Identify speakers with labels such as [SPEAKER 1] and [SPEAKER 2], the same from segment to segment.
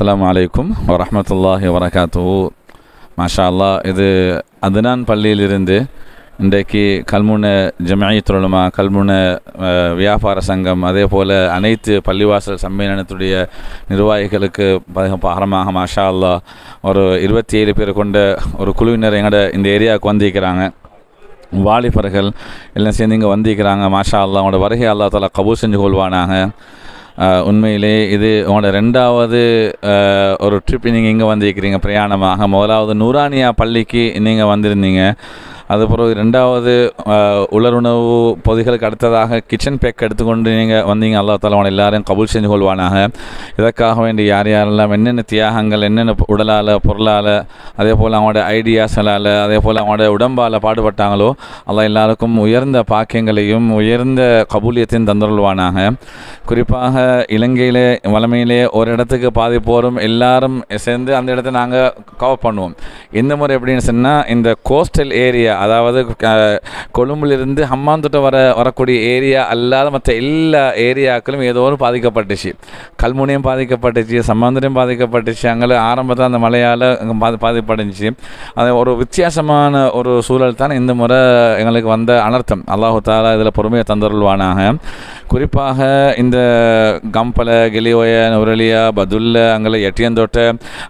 [SPEAKER 1] அஸ்லாம் வலைக்கும் வரமத்துல்லாஹி வரகாத்து மாஷா அல்லாஹ் இது அதுனான் பள்ளியிலிருந்து இன்றைக்கு கல்முன ஜமாயத்துலமா கல்முன வியாபார சங்கம் அதே போல் அனைத்து பள்ளிவாசல் சம்மேளனத்துடைய நிர்வாகிகளுக்கு பக- பாரமாக மாஷா அல்லாஹ் ஒரு இருபத்தி ஏழு பேர் கொண்ட ஒரு குழுவினர் எங்களோட இந்த ஏரியாவுக்கு வந்திருக்கிறாங்க. வாலிபர்கள் எல்லாம் சேர்ந்து இங்கே வந்திருக்கிறாங்க. மாஷா அல்லா அவங்களோட வருகை அல்லா தாலா கபூல் செஞ்சு கொள்வானாங்க உண்மையிலே இது உங்களோட ரெண்டாவது ஒரு ட்ரிப் நீங்கள் இங்கே வந்திருக்கிறீங்க பிரயாணமாக. முதலாவது நூரானியா பள்ளிக்கு நீங்கள் வந்திருந்தீங்க. அது பிறகு ரெண்டாவது உலருணவு பொதிகளுக்கு அடுத்ததாக கிச்சன் பேக் எடுத்துக்கொண்டு நீங்கள் வந்தீங்க. அல்லா தலைவன் எல்லாரையும் கபூல் செஞ்சு கொள்வானாக. இதற்காக வேண்டி யார் யாரெல்லாம் என்னென்ன தியாகங்கள் என்னென்ன உடலால் பொருளால் அதே போல் அவங்களோட ஐடியாஸ்களால் அதே போல் அவங்களோட உடம்பால் பாடுபட்டாங்களோ அல்லா எல்லாருக்கும் உயர்ந்த பாக்கியங்களையும் உயர்ந்த கபூலியத்தையும் தந்துள்வானாக குறிப்பாக இலங்கையிலே வளமையிலே ஒரு இடத்துக்கு பாதி போகிறோம் எல்லாரும் சேர்ந்து அந்த இடத்த நாங்கள் கவர் பண்ணுவோம். இந்த முறை எப்படின்னு சொன்னால் இந்த கோஸ்டல் ஏரியா அதாவது கொழும்புலேருந்து ஹம்மாந்தோட்டம் வர வரக்கூடிய ஏரியா அல்லாத மற்ற எல்லா ஏரியாக்களும் ஏதோ ஒன்று பாதிக்கப்பட்டுச்சு. கல்முனையும் பாதிக்கப்பட்டுச்சு சம்மாந்தரையும் பாதிக்கப்பட்டுச்சு. அங்கே ஆரம்பத்தில் அந்த மழையால் பாதி பாதிப்படைஞ்சிச்சு. அது ஒரு வித்தியாசமான ஒரு சூழல் தான் இந்த முறை எங்களுக்கு வந்த அனர்த்தம். அல்லாஹு தாலா இதில் பொறுமையை தந்தருள்வானாக. குறிப்பாக இந்த கம்பல கிளியோய நுரலியா பதுல்ல அங்கே எட்டியந்தோட்டை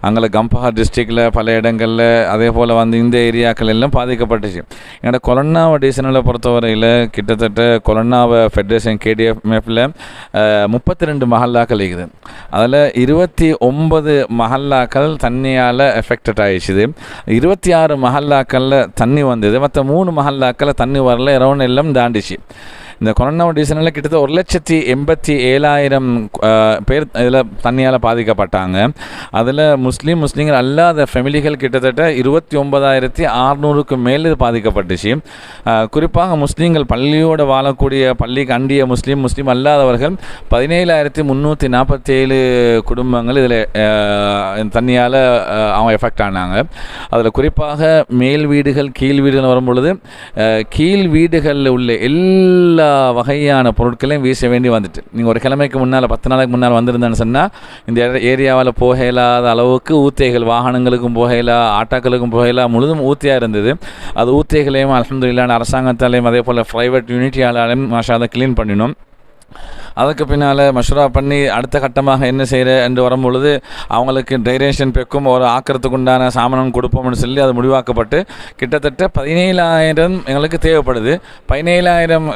[SPEAKER 1] அங்கே கம்பஹா டிஸ்ட்ரிக்டில் பல இடங்களில் அதே போல் வந்து இந்த ஏரியாக்கள் எல்லாம் பாதிக்கப்பட்டுச்சு. என்னோட கொலன்னாவை டிசனில் பொறுத்தவரையில் கிட்டத்தட்ட கொலன்னாவை ஃபெடரேஷன் கேடிஎஃப்எஃப்பில் முப்பத்தி ரெண்டு மஹல்லாக்கள் இருக்குது. அதில் இருபத்தி ஒன்பது மஹல்லாக்கள் தண்ணியால் எஃபெக்டட் ஆயிடுச்சுது. இருபத்தி ஆறு மஹல்லாக்களில் தண்ணி வந்தது. மற்ற மூணு மஹல்லாக்களில் தண்ணி வரல இரவு எல்லாம் தாண்டிச்சு. இந்த கொரோனா டிவிஷனில் கிட்டத்தட்ட ஒரு லட்சத்தி எண்பத்தி ஏழாயிரம் பேர் இதில் தண்ணியால் பாதிக்கப்பட்டாங்க. அதில் முஸ்லீம் முஸ்லீம்கள் அல்லாத ஃபெமிலிகள் கிட்டத்தட்ட இருபத்தி ஒன்பதாயிரத்தி அறநூறுக்கு மேல் இது பாதிக்கப்பட்டுச்சு. குறிப்பாக முஸ்லீம்கள் பள்ளியோடு வாழக்கூடிய பள்ளிக்கு அண்டிய முஸ்லீம் முஸ்லீம் அல்லாதவர்கள் பதினேழாயிரத்தி முந்நூற்றி நாற்பத்தி ஏழு குடும்பங்கள் இதில் தண்ணியால் அவங்க எஃபெக்ட் ஆனாங்க. அதில் குறிப்பாக மேல் வீடுகள் கீழ் வீடுகள் வரும் பொழுது கீழ் வீடுகளில் உள்ள எல்லா வகையான பொருட்களையும் வீச வேண்டி வந்துட்டு. நீங்கள் ஒரு கிழமைக்கு முன்னால் பத்து நாளைக்கு முன்னால் வந்திருந்தேன்னு சொன்னால் இந்த ஏரியாவில் போக இயலாத அளவுக்கு ஊத்தைகள் வாகனங்களுக்கும் போகையிலா ஆட்டோக்களுக்கும் போக முழுதும் ஊத்தியாக இருந்தது. அது ஊத்தைகளையும் அலமதுல்லான அரசாங்கத்தாலையும் அதே போல் ப்ரைவேட் யூனிட்டியாலையும் மாஷா அதை க்ளீன் பண்ணினோம். அதுக்கு பின்னால் மஷ்ரா பண்ணி அடுத்த கட்டமாக என்ன செய்கிற என்று வரும்பொழுது அவங்களுக்கு டைரேஷன் பெக்கும் ஒரு ஆக்கிறதுக்கு உண்டான சாமனம் கொடுப்போம்னு சொல்லி அது முடிவாக்கப்பட்டு கிட்டத்தட்ட பதினேழாயிரம் எங்களுக்கு தேவைப்படுது. பதினேழாயிரம்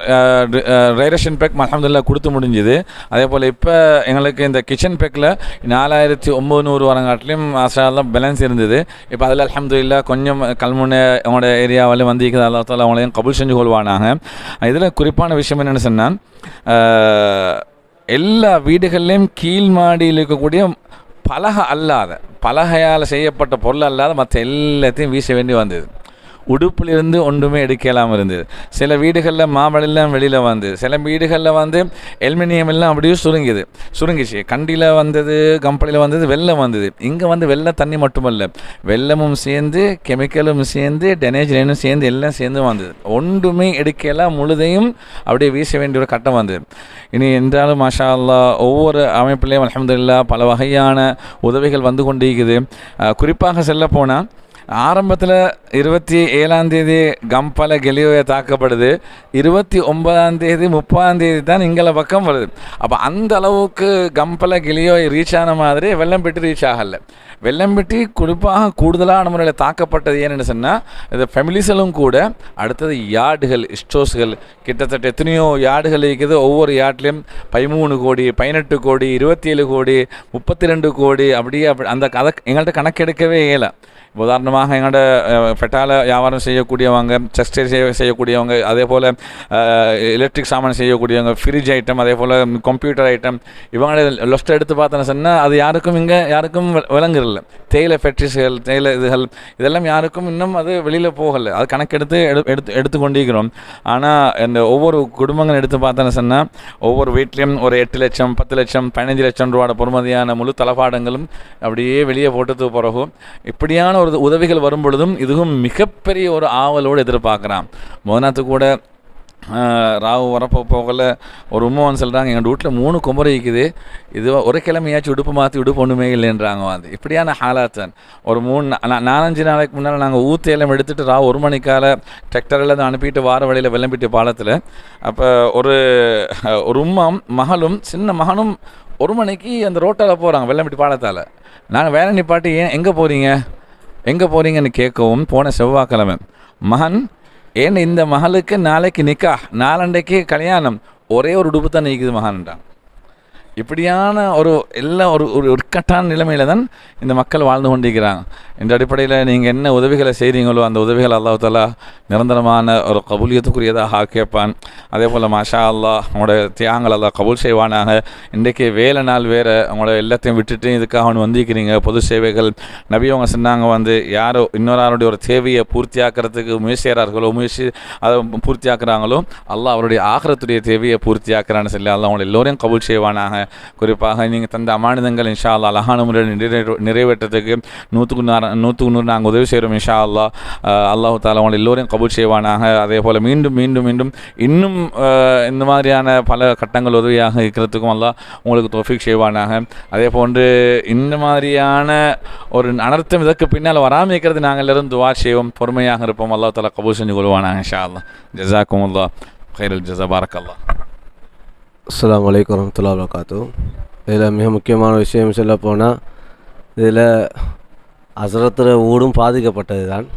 [SPEAKER 1] டைரேஷன் பேக் அலமதுல்லா கொடுத்து முடிஞ்சுது. அதே போல் இப்போ எங்களுக்கு இந்த கிச்சன் பேக்கில் நாலாயிரத்தி ஒம்பது வரங்காட்டிலையும் மாஷாலாம் பேலன்ஸ் இருந்தது. இப்போ அதில் அலமதுல்லா கொஞ்சம் கல்முனை அவங்களோட ஏரியாவிலையும் வந்திருக்குது அல்லா தாலா அவங்களையும் கபுல் செஞ்சு கொள்வானாங்க இதில் குறிப்பான விஷயம் என்னென்னு சொன்னால் எல்லா வீடுகள்லேயும் கீழ் மாடியில் இருக்கக்கூடிய பலகை அல்லாத பலகையால் செய்யப்பட்ட பொருள் அல்லாத மற்ற எல்லாத்தையும் வீச வேண்டி வந்தது. உடுப்பிலிருந்து ஒன்றுமே எடுக்கலாமல் இருந்தது. சில வீடுகளில் மாமழெல்லாம் வெளியில் வந்தது சில வீடுகளில் வந்து எல்மினியம் எல்லாம் அப்படியே சுருங்குது சுருங்கிச்சு. கண்டியில் வந்தது கம்பெனியில் வந்தது வெள்ளம் வந்தது. இங்கே வந்து வெள்ளை தண்ணி மட்டுமல்ல. வெள்ளமும் சேர்ந்து கெமிக்கலும் சேர்ந்து டெனேஜ் சேர்ந்து எல்லாம் சேர்ந்து வந்தது. ஒன்றுமே எடுக்கலாம் முழுதையும் அப்படியே வீச வேண்டிய ஒரு கட்டம் வந்தது. இனி என்றாலும் மாஷா அல்லா ஒவ்வொரு அமைப்பிலையும் அலமதுல்லா பல வகையான உதவிகள் வந்து கொண்டிருக்குது. குறிப்பாக செல்ல போனால் ஆரம்பத்தில் இருபத்தி ஏழாம் தேதி கம்பல கெலியோவை தாக்கப்படுது. இருபத்தி ஒன்பதாம் தேதி முப்பதாம் தேதி தான் இங்கே பக்கம் வருது. அப்போ அந்த அளவுக்கு கம்பல கெலியோ ரீச் ஆன மாதிரி வெள்ளம் பெற்று ரீச் ஆகலை. வெள்ளம்பெட்டி குறிப்பாக கூடுதலான முறையில் தாக்கப்பட்டது ஏன்னு சொன்னால் இந்த ஃபெமிலிஸலும் கூட அடுத்தது யார்டுகள் ஸ்டோர்ஸ்கள் கிட்டத்தட்ட எத்தனையோ யார்டுகள் இருக்குது. ஒவ்வொரு யார்ட்லேயும் பதிமூணு கோடி பதினெட்டு கோடி இருபத்தி ஏழு கோடி முப்பத்தி ரெண்டு கோடி அப்படியே அப்படி அந்த கதை எங்கள்கிட்ட கணக்கெடுக்கவே இயலை. உதாரணமாக எங்களோட ஃபெட்டால வியாபாரம் செய்யக்கூடியவங்க டெக்ஸ்டைல் செய்ய செய்யக்கூடியவங்க அதே போல் எலக்ட்ரிக் சாமான் செய்யக்கூடியவங்க ஃப்ரிட்ஜ் ஐட்டம் அதே போல் கம்ப்யூட்டர் ஐட்டம் இவங்களோட லொஸ்ட் எடுத்து பார்த்தேன்னு சொன்னால் அது யாருக்கும் இங்கே யாருக்கும் விளங்குறல விளங்குறதில்ல தேயிலை ஃபேக்ட்ரிஸ்கள் தேயிலை இதுகள் இதெல்லாம் யாருக்கும் இன்னும் அது வெளியில் போகலை. அது கணக்கெடுத்து எடு எடுத்து எடுத்துக்கொண்டிருக்கிறோம். ஆனால் இந்த ஒவ்வொரு குடும்பங்கள் எடுத்து பார்த்தோன்னு சொன்னால் ஒவ்வொரு வீட்லேயும் ஒரு எட்டு லட்சம் பத்து லட்சம் பதினஞ்சு லட்சம் ரூபாட பொறுமதியான முழு தளபாடங்களும் அப்படியே வெளியே போட்டது பிறகு இப்படியான ஒரு உதவிகள் வரும் பொழுதும் இதுவும் மிகப்பெரிய ஒரு ஆவலோடு எதிர்பார்க்குறான். மோதனாத்து கூட ராவு வரப்போ போகல. ஒரு உம்மா வந்து சொல்கிறாங்க எங்கள் வீட்டில் மூணு குமரி இருக்குது. இது ஒரு கிழமையாச்சும் உடுப்பு மாற்றி உடுப்பு ஒன்றுமே இல்லைன்றாங்க வந்து. இப்படியான ஹாலாத்தன். ஒரு மூணு நாலஞ்சு நாளைக்கு முன்னால் நாங்கள் ஊற்றி எல்லாம் எடுத்துகிட்டு ராவு ஒரு மணிக்கால டிராக்டரில் தான் அனுப்பிட்டு வார வழியில் வெள்ளம்பிட்டு பாலத்தில். அப்போ ஒரு ஒரு உம்மம் மகளும் சின்ன மகனும் ஒரு மணிக்கு அந்த ரோட்டால் போகிறாங்க வெள்ளம்பிட்டு பாலத்தால். நாங்கள் வேலை நிப்பாட்டி ஏன் எங்கே போகிறீங்க எங்கே போகிறீங்கன்னு கேட்கவும் போன செவ்வாய்க்கிழமை மகன் ஏன் இந்த மகளுக்கு நாளைக்கு நிக்கா நாலண்டைக்கு கல்யாணம். ஒரே ஒரு உடுப்பு தான் நிற்குது மகான்டான் இப்படியான ஒரு எல்லா ஒரு ஒரு இக்கட்டான நிலைமையில தான் இந்த மக்கள் வாழ்ந்து கொண்டிருக்கிறாங்க. இந்த அடிப்படையில் நீங்கள் என்ன உதவிகளை செய்கிறீங்களோ அந்த உதவிகள் அல்லாஹ் தாலா நிரந்தரமான ஒரு கபூலியத்துக்குரியதாக கேட்பான் அதே போல் மாஷா அல்லாஹ் உங்களோட தியாகங்கள் அல்லாஹ் கபூல் செய்வானாக. இன்றைக்கு வேலை நாள் வேறு உங்களோட எல்லாத்தையும் விட்டுட்டு இதுக்காக ஒன்று வந்திருக்கிறீங்க பொது சேவைகள். நபி அவங்க சொன்னாங்க வந்து யாரோ இன்னொரு ஆளுடைய ஒரு தேவையை பூர்த்தியாக்கிறதுக்கு முயற்சி செய்கிறார்களோ முயற்சி அதை பூர்த்தியாக்குறாங்களோ அல்லாஹ் அவருடைய ஆகிறத்துடைய தேவையை பூர்த்தியாக்குறான்னு சொல்லி அல்லா அவங்களை எல்லோரையும் கபூல் செய்வானாக. குறிப்பாக நீங்கள் தந்த அமானிதங்கள் இன்ஷா அல்லாஹ் அழகான முறையில் நிறைவே- நிறைவேற்றத்துக்கு நூற்றுக்கு நாறு நூற்றுக்கு நூறு நாங்கள் உதவி செய்கிறோம் இன்ஷா அல்லாஹ் அல்லாஹு தாலா அவங்களை எல்லோரையும் கபூல் செய்வானாக. அதே போல் மீண்டும் மீண்டும் மீண்டும் இன்னும் இந்த மாதிரியான பல கட்டங்கள் உதவியாக இருக்கிறதுக்கும் அல்லாஹ் உங்களுக்கு தொஃபிக் செய்வானாக. அதே போன்று இந்த மாதிரியான ஒரு அனர்த்தம் இதற்கு பின்னால் வராமல் இருக்கிறது நாங்கள் இருந்து துவா செய்வோம். பொறுமையாக இருப்போம். அல்லாஹ் தாலா கபூல் செஞ்சு கொள்வானாங்க இன்ஷா அல்லாஹ் ஜசாக்கும் அல்லா ஹைரல் ஜசா பாரக் அல்லாஹ்
[SPEAKER 2] அஸ்லாம் வலைக்கம் வரமத்துல்லா வரகாத்து இதில் மிக முக்கியமான விஷயம் சொல்ல போனால் இதில் அசரத்துற ஊடும் பாதிக்கப்பட்டது தான்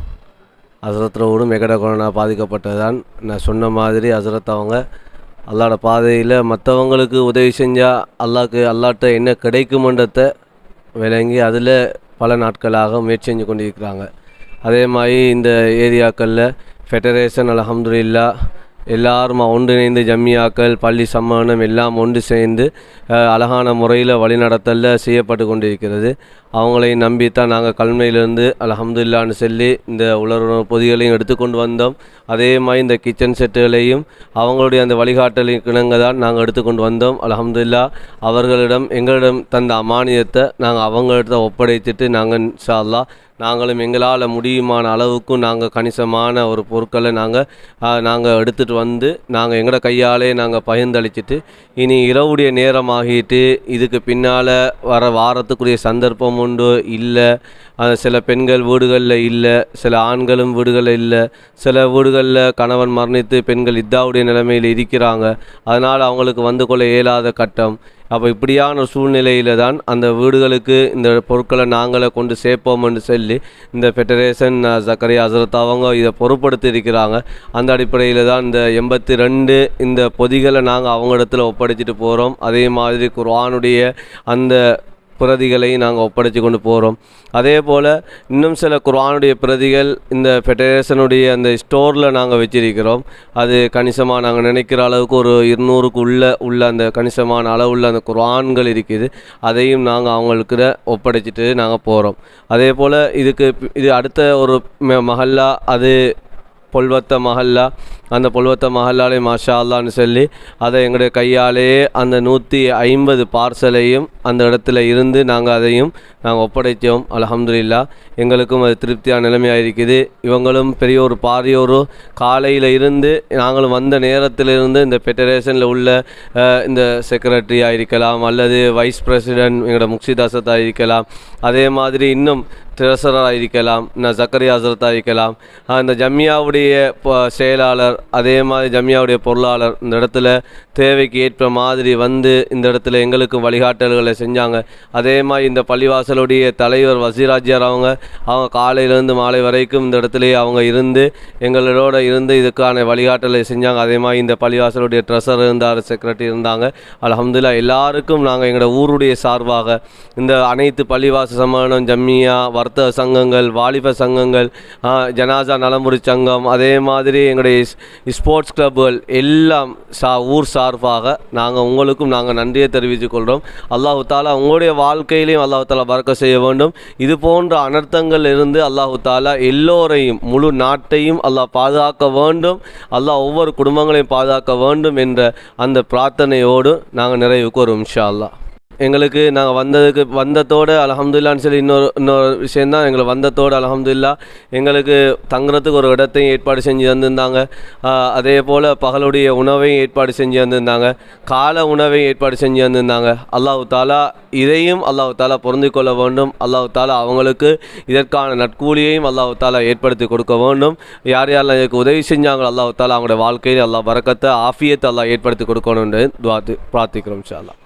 [SPEAKER 2] அசரத்துற ஊடும் எகட கொரோனா பாதிக்கப்பட்டது தான் நான் சொன்ன மாதிரி அசரத் அவங்க அல்லாட பாதையில் மற்றவங்களுக்கு உதவி செஞ்சால் அல்லாக்கு அல்லாட்ட என்ன கிடைக்குமன்றத்தை விளங்கி அதில் பல நாட்களாக முயற்சி செஞ்சு கொண்டிருக்கிறாங்க. அதே மாதிரி இந்த ஏரியாக்களில் ஃபெடரேஷன் அல்ஹம்துலில்லா எல்லாரும் ஒன்றிணைந்து ஜம்மியாக்கள் பள்ளி சம்மானம் எல்லாம் ஒன்று சேர்ந்து அழகான முறையில் வழிநடத்தலில் செய்யப்பட்டு கொண்டிருக்கிறது. அவங்களை நம்பித்தான் நாங்கள் கல்மையிலிருந்து அல்ஹம்துலில்லான்னு சொல்லி இந்த உலர்வு பொதிகளையும் எடுத்துக்கொண்டு வந்தோம். அதே மாதிரி இந்த கிச்சன் செட்டுகளையும் அவங்களுடைய அந்த வழிகாட்டலையும் இணங்க தான் நாங்கள் எடுத்துக்கொண்டு வந்தோம். அல்ஹம்துலில்லா அவர்களிடம் எங்களிடம் தந்த அமானியத்தை நாங்கள் அவங்கள்ட்ட ஒப்படைத்துட்டு நாங்கள் இன்ஷா அல்லாஹ் நாங்களும் எங்களால் முடியுமான அளவுக்கும் நாங்கள் கணிசமான ஒரு பொருட்களை நாங்கள் நாங்கள் எடுத்துகிட்டு வந்து நாங்கள் எங்களோட கையாலே நாங்கள் பகிர்ந்தளிச்சிட்டு இனி இரவுடைய நேரம் ஆகிட்டு இதுக்கு பின்னால் வர வாரத்துக்குரிய சந்தர்ப்பம் உண்டு இல்லை சில பெண்கள் வீடுகளில் இல்லை சில ஆண்களும் வீடுகளில் இல்லை சில வீடுகளில் கணவன் மரணித்து பெண்கள் இதாவுடைய நிலைமையில் இருக்கிறாங்க அதனால் அவங்களுக்கு வந்து கொள்ள இயலாத கட்டம். அப்போ இப்படியான சூழ்நிலையில் தான் அந்த வீடுகளுக்கு இந்த பொருட்களை நாங்களே கொண்டு சேர்ப்போம்னு சொல்லி இந்த ஃபெடரேஷன் சக்கரை அசரத் அவங்க இதை பொருட்படுத்தி இருக்கிறாங்க அந்த அடிப்படையில் தான் இந்த எண்பத்தி ரெண்டு இந்த பொதிகளை நாங்கள் அவங்க இடத்துல ஒப்படைச்சிட்டு போகிறோம் அதே மாதிரி குர்வானுடைய அந்த பிரதிகளை நாங்கள் ஒப்படைச்சு கொண்டு போகிறோம் அதே போல் இன்னும் சில குரானுடைய பிரதிகள் இந்த ஃபெடரேஷனுடைய அந்த ஸ்டோரில் நாங்கள் வச்சிருக்கிறோம். அது கணிசமாக நாங்கள் நினைக்கிற அளவுக்கு ஒரு இருநூறுக்கு உள்ள உள்ள அந்த கணிசமான அளவுள்ள அந்த குரான்கள் இருக்குது. அதையும் நாங்கள் அவங்களுக்கு ஒப்படைச்சிட்டு நாங்கள் போகிறோம் அதே போல் இதுக்கு இது அடுத்த ஒரு ம- மஹல்லா அது பொல்வத்த மஹல்லா அந்த பொல்வத்த மஹல்லாலே மாஷா அல்லான்னு சொல்லி அதை எங்களுடைய கையாலேயே அந்த நூற்றி ஐம்பது பார்சலையும் அந்த இடத்துல இருந்து நாங்கள் அதையும் நாங்கள் ஒப்படைத்தோம். அல்ஹம்துலில்லா. எங்களுக்கும் அது திருப்தியான நிலைமையாக இருக்குது இவங்களும் பெரிய ஒரு பாரியோரும் காலையில் இருந்து நாங்களும் வந்த நேரத்திலிருந்து இந்த ஃபெடரேஷனில் உள்ள இந்த செக்ரட்டரியாக இருக்கலாம் அல்லது வைஸ் பிரசிடென்ட் எங்களோட முக்சிதாசத்தாக இருக்கலாம். அதே மாதிரி இன்னும் ட்ரெஸராக இருக்கலாம் இன்னும் சக்கரி ஹசரத்தாக இருக்கலாம் அந்த ஜம்யாவுடைய செயலாளர் அதே மாதிரி ஜம்யாவுடைய பொருளாளர் இந்த இடத்துல தேவைக்கு ஏற்ப மாதிரி வந்து இந்த இடத்துல எங்களுக்கு வழிகாட்டல்களை செஞ்சாங்க. அதே மாதிரி இந்த பள்ளிவாசலுடைய தலைவர் வசீராஜியார் அவங்க அவங்க காலையிலேருந்து மாலை வரைக்கும் இந்த இடத்துலையே அவங்க இருந்து எங்களோட இருந்து இதுக்கான வழிகாட்டலை செஞ்சாங்க. அதே மாதிரி இந்த பள்ளிவாசலுடைய ட்ரெஸர் இருந்தார் செக்ரட்டரி இருந்தாங்க. அலமதுல்லா எல்லாருக்கும் நாங்கள் எங்களோட ஊருடைய சார்பாக இந்த அனைத்து பள்ளிவாச சம்மேளனம் ஜம்மியா வர்த்தக சங்கங்கள் வாலிப சங்கங்கள் ஜனாசா நலமுறை சங்கம் அதே மாதிரி எங்களுடைய ஸ்- ஸ்போர்ட்ஸ் கிளப்புகள் எல்லாம் சா ஊர் சார்பாக நாங்கள் உங்களுக்கும் நாங்கள் நன்றியை தெரிவித்துக் கொள்கிறோம் அல்லாஹு தாலா உங்களுடைய வாழ்க்கையிலையும் அல்லாஹு தாலா பறக்க செய்ய வேண்டும். இது போன்ற அனர்த்தங்கள் இருந்து அல்லாஹு தாலா எல்லோரையும் முழு நாட்டையும் அல்லாஹ் பாதுகாக்க வேண்டும். அல்லாஹ் ஒவ்வொரு குடும்பங்களையும் பாதுகாக்க வேண்டும் என்ற அந்த பிரார்த்தனையோடு நாங்கள் நிறைவுக்கு கோரும் இன்ஷா அல்லாஹ். எங்களுக்கு நாங்கள் வந்ததுக்கு வந்ததோடு அலமதுல்லான்னு சொல்லி இன்னொரு இன்னொரு விஷயந்தான் எங்களை வந்ததோடு அலமதுல்லா எங்களுக்கு தங்குறதுக்கு ஒரு இடத்தையும் ஏற்பாடு செஞ்சு தந்திருந்தாங்க. அதே போல் பகலுடைய உணவையும் ஏற்பாடு செஞ்சு தந்திருந்தாங்க. கால உணவையும் ஏற்பாடு செஞ்சு தந்திருந்தாங்க. அல்லாஹு தாலா இதையும் அல்லாஹு தாலா பொருந்திக் கொள்ள வேண்டும். அல்லாஹு தாலா அவங்களுக்கு இதற்கான நட்கூலியையும் அல்லாஹு தாலா ஏற்படுத்தி கொடுக்க வேண்டும். யார் யாரெல்லாம் இதுக்கு உதவி செஞ்சாங்களோ அல்லாஹ் தாலா அவங்களுடைய வாழ்க்கையில் எல்லா வரக்கத்தை ஆஃபியத்தை அல்லா ஏற்படுத்தி கொடுக்கணும்னு துவா பிரார்த்திக்கிறோம் இன்ஷா